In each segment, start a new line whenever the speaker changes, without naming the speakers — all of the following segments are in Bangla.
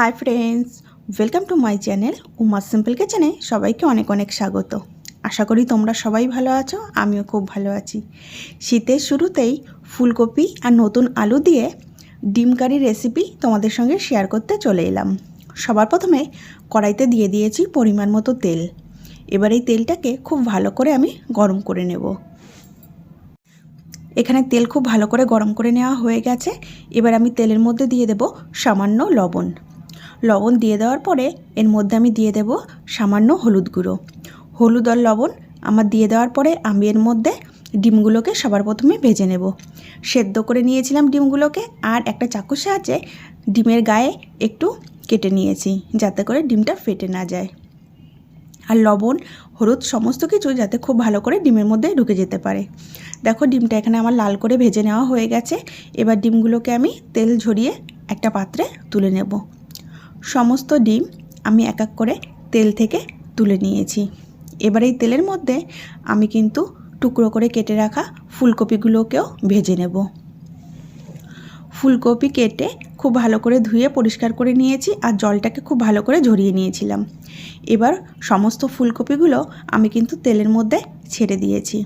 Hi friends welcome to my channel Uma simple কিচেনে সবাইকে অনেক অনেক স্বাগত। আশা করি তোমরা সবাই ভালো আছো, আমিও খুব ভালো আছি। শীতের শুরুতেই ফুলকপি আর নতুন আলু দিয়ে ডিম কারি রেসিপি তোমাদের সঙ্গে শেয়ার করতে চলে এলাম। সবার প্রথমে কড়াইতে দিয়ে দিয়েছি পরিমাণ মতো তেল। এবার এই তেলটাকে খুব ভালো করে আমি গরম করে নেব। এখানে তেল খুব ভালো করে গরম করে নেওয়া হয়ে গেছে। এবার আমি তেলের মধ্যে দিয়ে দেব সামান্য লবণ। লবণ দিয়ে দেওয়ার পরে এর মধ্যে আমি দিয়ে দেব সামান্য হলুদ গুঁড়ো। হলুদ আর লবণ আমার দিয়ে দেওয়ার পরে আমি এর মধ্যে ডিমগুলোকে সবার প্রথমে ভেজে নেব। সেদ্ধ করে নিয়েছিলাম ডিমগুলোকে আর একটা চাকুর সাহায্যে ডিমের গায়ে একটু কেটে নিয়েছি যাতে করে ডিমটা ফেটে না যায়। আর লবণ, হলুদ সমস্ত কিছু যাতে খুব ভালো করে ডিমের মধ্যে ঢুকে যেতে পারে। দেখো ডিমটা এখানে আমার লাল করে ভেজে নেওয়া হয়ে গেছে। এবার ডিমগুলোকে আমি তেল ঝরিয়ে একটা পাত্রে তুলে নেব। সমস্ত ডিম আমি এক এক করে তেল থেকে তুলে নিয়েছি। এবার এই তেলের মধ্যে আমি কিন্তু টুকরো করে কেটে রাখা ফুলকপিগুলোকেও ভেজে নেব। ফুলকপি কেটে খুব ভালো করে ধুয়ে পরিষ্কার করে নিয়েছি আর জলটাকে খুব ভালো করে ঝরিয়ে নিয়েছিলাম। এবার সমস্ত ফুলকপিগুলো আমি কিন্তু তেলের মধ্যে ছেড়ে দিয়েছি।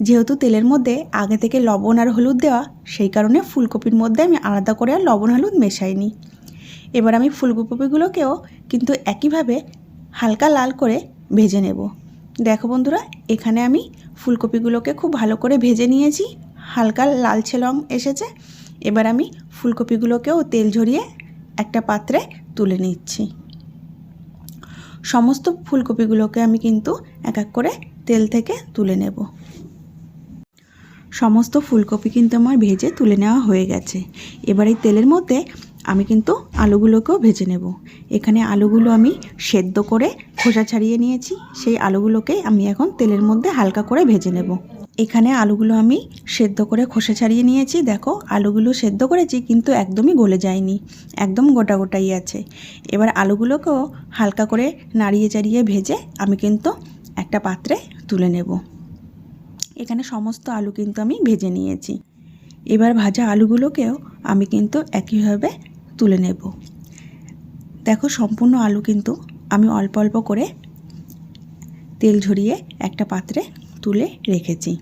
যেহেতু তেলের মধ্যে আগে থেকে লবণ আর হলুদ দেওয়া, সেই কারণে ফুলকপির মধ্যে আমি আলাদা করে আর লবণ হলুদ মেশাইনি। এবার আমি ফুলকপিগুলোকেও কিন্তু একইভাবে হালকা লাল করে ভেজে নেব। দেখো বন্ধুরা, এখানে আমি ফুলকপিগুলোকে খুব ভালো করে ভেজে নিয়েছি। হালকা লালচে রং এসেছে। এবার আমি ফুলকপিগুলোকেও তেল ঝরিয়ে একটা পাত্রে তুলে নিচ্ছি। সমস্ত ফুলকপিগুলোকে আমি কিন্তু এক এক করে তেল থেকে তুলে নেব। সমস্ত ফুলকপি কিন্তু আমার ভেজে তুলে নেওয়া হয়ে গেছে। এবার এই তেলের মধ্যে আমি কিন্তু আলুগুলোকেও ভেজে নেব। এখানে আলুগুলো আমি সেদ্ধ করে খোসা ছাড়িয়ে নিয়েছি। সেই আলুগুলোকে আমি এখন তেলের মধ্যে হালকা করে ভেজে নেব। এখানে আলুগুলো আমি সেদ্ধ করে খোসা ছাড়িয়ে নিয়েছি। দেখো, আলুগুলো সেদ্ধ করেছি কিন্তু একদমই গলে যায়নি। একদম গোটা গোটাই আছে। এবার আলুগুলোকেও হালকা করে নাড়িয়ে চাড়িয়ে ভেজে আমি কিন্তু একটা পাত্রে তুলে নেব। এখানে সমস্ত আলু কিন্তু আমি ভেজে নিয়েছি। এবার ভাজা আলুগুলোকেও আমি কিন্তু একইভাবে তুলে নেব। দেখো সম্পূর্ণ আলু কিন্তু আমি অল্প অল্প করে তেল ঝরিয়ে একটা পাত্রে তুলে রেখেছি।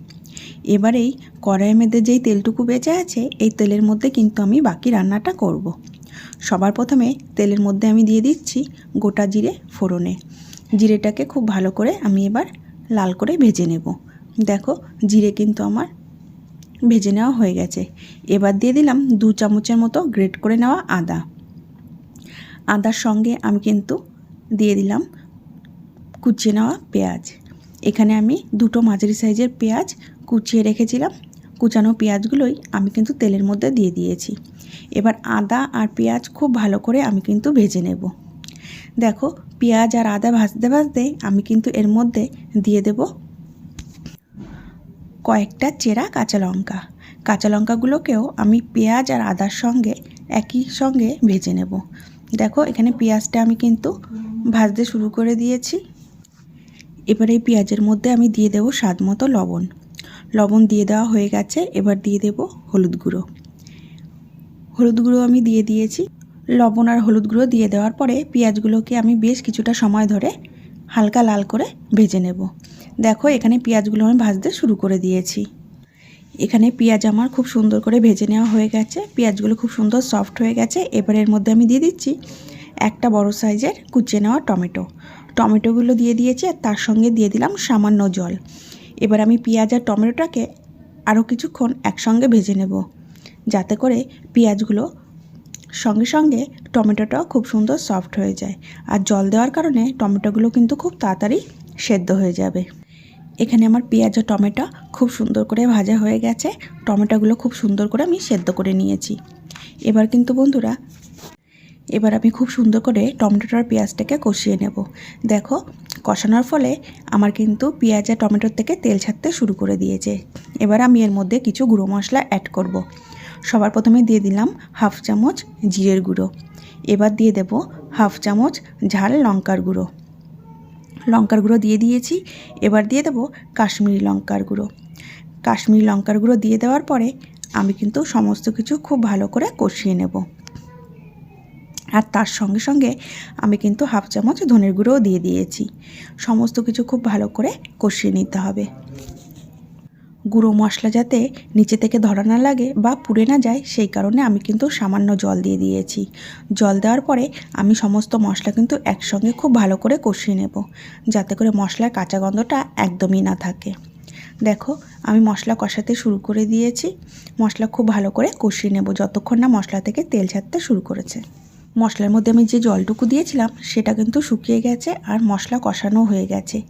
এবার এই কড়াইয়ের মধ্যে যেই তেলটুকু বেঁচে আছে, এই তেলের মধ্যে কিন্তু আমি বাকি রান্নাটা করব। সবার প্রথমে তেলের মধ্যে আমি দিয়ে দিচ্ছি গোটা জিরে ফোড়নে। জিরেটাকে খুব ভালো করে আমি এবার লাল করে ভেজে নেব। দেখো জিরে কিন্তু আমার ভেজে নেওয়া হয়ে গেছে। এবার দিয়ে দিলাম দু চামচের মতো গ্রেট করে নেওয়া আদা। আদার সঙ্গে আমি কিন্তু দিয়ে দিলাম কুচিয়ে নেওয়া পেঁয়াজ। এখানে আমি দুটো মাঝারি সাইজের পেঁয়াজ কুচিয়ে রেখেছিলাম। কুচানো পেঁয়াজগুলোই আমি কিন্তু তেলের মধ্যে দিয়ে দিয়েছি। এবার আদা আর পেঁয়াজ খুব ভালো করে আমি কিন্তু ভেজে নেব। দেখো, পেঁয়াজ আর আদা ভাজতে ভাজতে আমি কিন্তু এর মধ্যে দিয়ে দেব কয়েকটা চেরা কাঁচা লঙ্কা। কাঁচা লঙ্কাগুলোকেও আমি পেঁয়াজ আর আদার সঙ্গে, একই সঙ্গে ভেজে নেব। দেখো, এখানে পেঁয়াজটা আমি কিন্তু ভাজতে শুরু করে দিয়েছি। এবার এই পেঁয়াজের মধ্যে আমি দিয়ে দেবো স্বাদ মতো লবণ। লবণ দিয়ে দেওয়া হয়ে গেছে, এবার দিয়ে দেব হলুদ গুঁড়ো। হলুদ গুঁড়ো আমি দিয়ে দিয়েছি। লবণ আর হলুদ গুঁড়ো দিয়ে দেওয়ার পরে পেঁয়াজগুলোকে আমি বেশ কিছুটা সময় ধরে হালকা লাল করে ভেজে নেব। দেখো, এখানে পেঁয়াজগুলো আমি ভাজতে শুরু করে দিয়েছি। এখানে পেঁয়াজ আমার খুব সুন্দর করে ভেজে নেওয়া হয়ে গেছে। পেঁয়াজগুলো খুব সুন্দর সফট হয়ে গেছে। এবার এর মধ্যে আমি দিয়ে দিচ্ছি একটা বড় সাইজের কুচিয়ে নেওয়া টমেটো। টমেটোগুলো দিয়ে দিয়েছি আর তার সঙ্গে দিয়ে দিলাম সামান্য জল। এবার আমি পেঁয়াজ আর টমেটোটাকে আরও কিছুক্ষণ একসঙ্গে ভেজে নেব, যাতে করে পেঁয়াজগুলো সঙ্গে সঙ্গে টমেটোটাও খুব সুন্দর সফট হয়ে যায়। আর জল দেওয়ার কারণে টমেটোগুলো কিন্তু খুব তাড়াতাড়ি সেদ্ধ হয়ে যাবে। এখানে আমার পেঁয়াজ ও টমেটো খুব সুন্দর করে ভাজা হয়ে গেছে। টমেটোগুলো খুব সুন্দর করে আমি সেদ্ধ করে নিয়েছি। এবার কিন্তু বন্ধুরা, এবার আমি খুব সুন্দর করে টমেটোটার পেঁয়াজটাকে কষিয়ে নেব। দেখো, কষানোর ফলে আমার কিন্তু পেঁয়াজ আর টমেটোর থেকে তেল ছাড়তে শুরু করে দিয়েছে। এবার আমি এর মধ্যে কিছু গুঁড়ো মশলা অ্যাড করব। সবার প্রথমে দিয়ে দিলাম হাফ চামচ জিরের গুঁড়ো। এবার দিয়ে দেব হাফ চামচ ঝাল লঙ্কার গুঁড়ো। লঙ্কার গুঁড়ো দিয়ে দিয়েছি। এবার দিয়ে দেবো কাশ্মীরি লঙ্কার গুঁড়ো। কাশ্মীরি লঙ্কার গুঁড়ো দিয়ে দেওয়ার পরে আমি কিন্তু সমস্ত কিছু খুব ভালো করে কষিয়ে নেব। আর তার সঙ্গে সঙ্গে আমি কিন্তু হাফ চামচ ধনের গুঁড়োও দিয়ে দিয়েছি। সমস্ত কিছু খুব ভালো করে কষিয়ে নিতে হবে। গুঁড়ো মশলা যাতে নিচে থেকে ধরা না লাগে বা পুড়ে না যায়, সেই কারণে আমি কিন্তু সামান্য জল দিয়ে দিয়েছি। জল দেওয়ার পরে আমি সমস্ত মশলা কিন্তু একসঙ্গে খুব ভালো করে কষিয়ে নেব, যাতে করে মশলার কাঁচা গন্ধটা একদমই না থাকে। দেখো, আমি মশলা কষাতে শুরু করে দিয়েছি। মশলা খুব ভালো করে কষিয়ে নেব, যতক্ষণ না মশলা থেকে তেল ছাড়তে শুরু করেছে। মশলার মধ্যে আমি যে জলটুকু দিয়েছিলাম, সেটা কিন্তু শুকিয়ে গেছে আর মশলা কষানো হয়ে গেছে।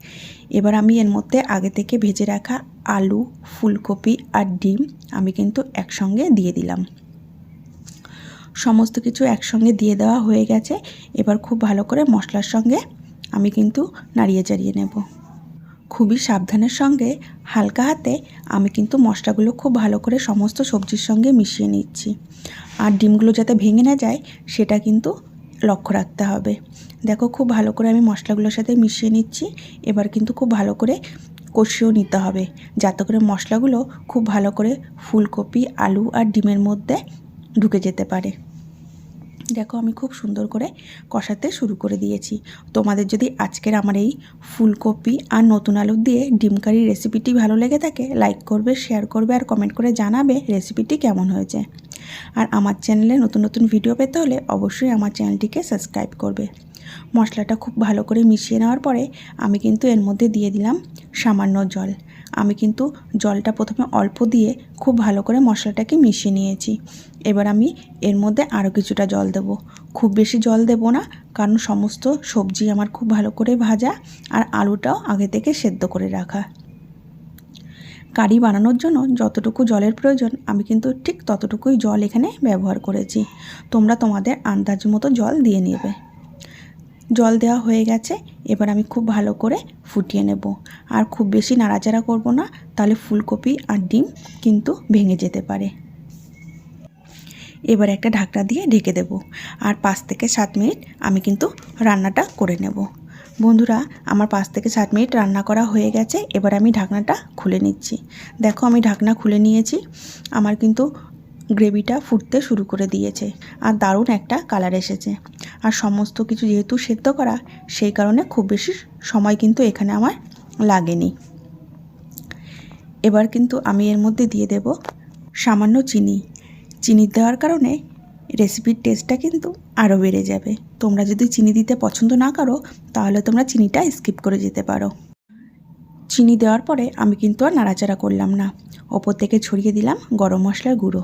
এবার আমি এর মধ্যে আগে থেকে ভেজে রাখা আলু, ফুলকপি আর ডিম আমি কিন্তু একসঙ্গে দিয়ে দিলাম। সমস্ত কিছু একসঙ্গে দিয়ে দেওয়া হয়ে গেছে। এবার খুব ভালো করে মশলার সঙ্গে আমি কিন্তু নাড়িয়ে চাড়িয়ে নেব। খুবই সাবধানের সঙ্গে হালকা হাতে আমি কিন্তু মশলাগুলো খুব ভালো করে সমস্ত সবজির সঙ্গে মিশিয়ে নিচ্ছি। আর ডিমগুলো যাতে ভেঙে না যায়, সেটা কিন্তু লক্ষ্য রাখতে হবে। দেখো খুব ভালো করে আমি মশলাগুলোর সাথে মিশিয়ে নিচ্ছি। এবার কিন্তু খুব ভালো করে কষিয়েও নিতে হবে। যাতে করে মশলাগুলো খুব ভালো করে ফুলকপি, আলু আর ডিমের মধ্যে ঢুকে যেতে পারে। দেখো আমি খুব সুন্দর করে কষাতে শুরু করে দিয়েছি। তোমাদের যদি আজকের আমার এই ফুলকপি আর নতুন আলু দিয়ে ডিম কারি রেসিপিটি ভালো লেগে থাকে, লাইক করবে, শেয়ার করবে আর কমেন্ট করে জানাবে রেসিপিটি কেমন হয়েছে। আর আমার চ্যানেলে নতুন নতুন ভিডিও পেতে হলে অবশ্যই আমার চ্যানেলটিকে সাবস্ক্রাইব করবে। মশলাটা খুব ভালো করে মিশিয়ে নেওয়ার পরে আমি কিন্তু এর মধ্যে দিয়ে দিলাম সামান্য জল। আমি কিন্তু জলটা প্রথমে অল্প দিয়ে খুব ভালো করে মশলাটাকে মিশিয়ে নিয়েছি। এবার আমি এর মধ্যে আরও কিছুটা জল দেব। খুব বেশি জল দেব না, কারণ সমস্ত সবজি আমার খুব ভালো করে ভাজা আর আলুটাও আগে থেকে সেদ্ধ করে রাখা। কারি বানানোর জন্য যতটুকু জলের প্রয়োজন, আমি কিন্তু ঠিক ততটুকুই জল এখানে ব্যবহার করেছি। তোমরা তোমাদের আন্দাজ মতো জল দিয়ে নেবে। জল দেওয়া হয়ে গেছে, এবার আমি খুব ভালো করে ফুটিয়ে নেব। আর খুব বেশি নাড়াচাড়া করব না, তাহলে ফুলকপি আর ডিম কিন্তু ভেঙে যেতে পারে। এবার একটা ঢাকনা দিয়ে ঢেকে দেব। আর পাঁচ থেকে সাত মিনিট আমি কিন্তু রান্নাটা করে নেব। বন্ধুরা, আমার পাঁচ থেকে সাত মিনিট রান্না করা হয়ে গেছে, এবার আমি ঢাকনাটা খুলে নিচ্ছি। দেখো, আমি ঢাকনা খুলে নিয়েছি, আমার কিন্তু গ্রেভিটা ফুটতে শুরু করে দিয়েছে, আর দারুণ একটা কালার এসেছে। আর সমস্ত কিছু যেহেতু সেদ্ধ করা, সেই কারণে খুব বেশি সময় কিন্তু এখানে আমার লাগেনি। এবার কিন্তু আমি এর মধ্যে দিয়ে দেব সামান্য চিনি। চিনি দেওয়ার কারণে রেসিপির টেস্টটা কিন্তু আরও বেড়ে যাবে। তোমরা যদি চিনি দিতে পছন্দ না করো, তাহলে তোমরা চিনিটা স্কিপ করে যেতে পারো। চিনি দেওয়ার পরে আমি কিন্তু আর নাড়াচাড়া করলাম না। ওপর থেকে ছড়িয়ে দিলাম গরম মশলার গুঁড়ো।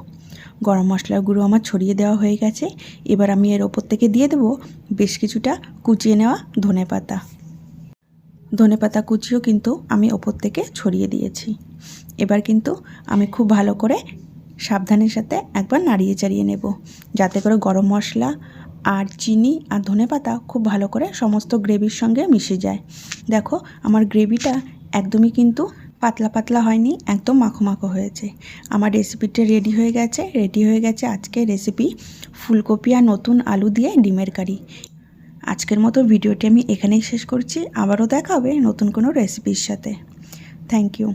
গরম মশলার গুঁড়ো আমার ছড়িয়ে দেওয়া হয়ে গেছে। এবার আমি এর ওপর থেকে দিয়ে দেবো বেশ কিছুটা কুচিয়ে নেওয়া ধনে পাতা। ধনে পাতা কুচিও কিন্তু আমি ওপর থেকে ছড়িয়ে দিয়েছি। এবার কিন্তু আমি খুব ভালো করে সাবধানের সাথে একবার নাড়িয়ে চাড়িয়ে নেব। যাতে করে গরম মশলা আর চিনি আর ধনে পাতা খুব ভালো করে সমস্ত গ্রেভির সঙ্গে মিশে যায়। দেখো, আমার গ্রেভিটা একদমই কিন্তু পাতলা পাতলা হয়নি, একদম মাখো মাখো হয়েছে। আমার রেসিপিটা রেডি হয়ে গেছে, রেডি হয়ে গেছে আজকে রেসিপি ফুলকপি আর নতুন আলু দিয়ে ডিমের কারি। আজকের মতো ভিডিওটি আমি এখানেই শেষ করছি, আবারও দেখা হবে নতুন কোনো রেসিপির সাথে। Thank you.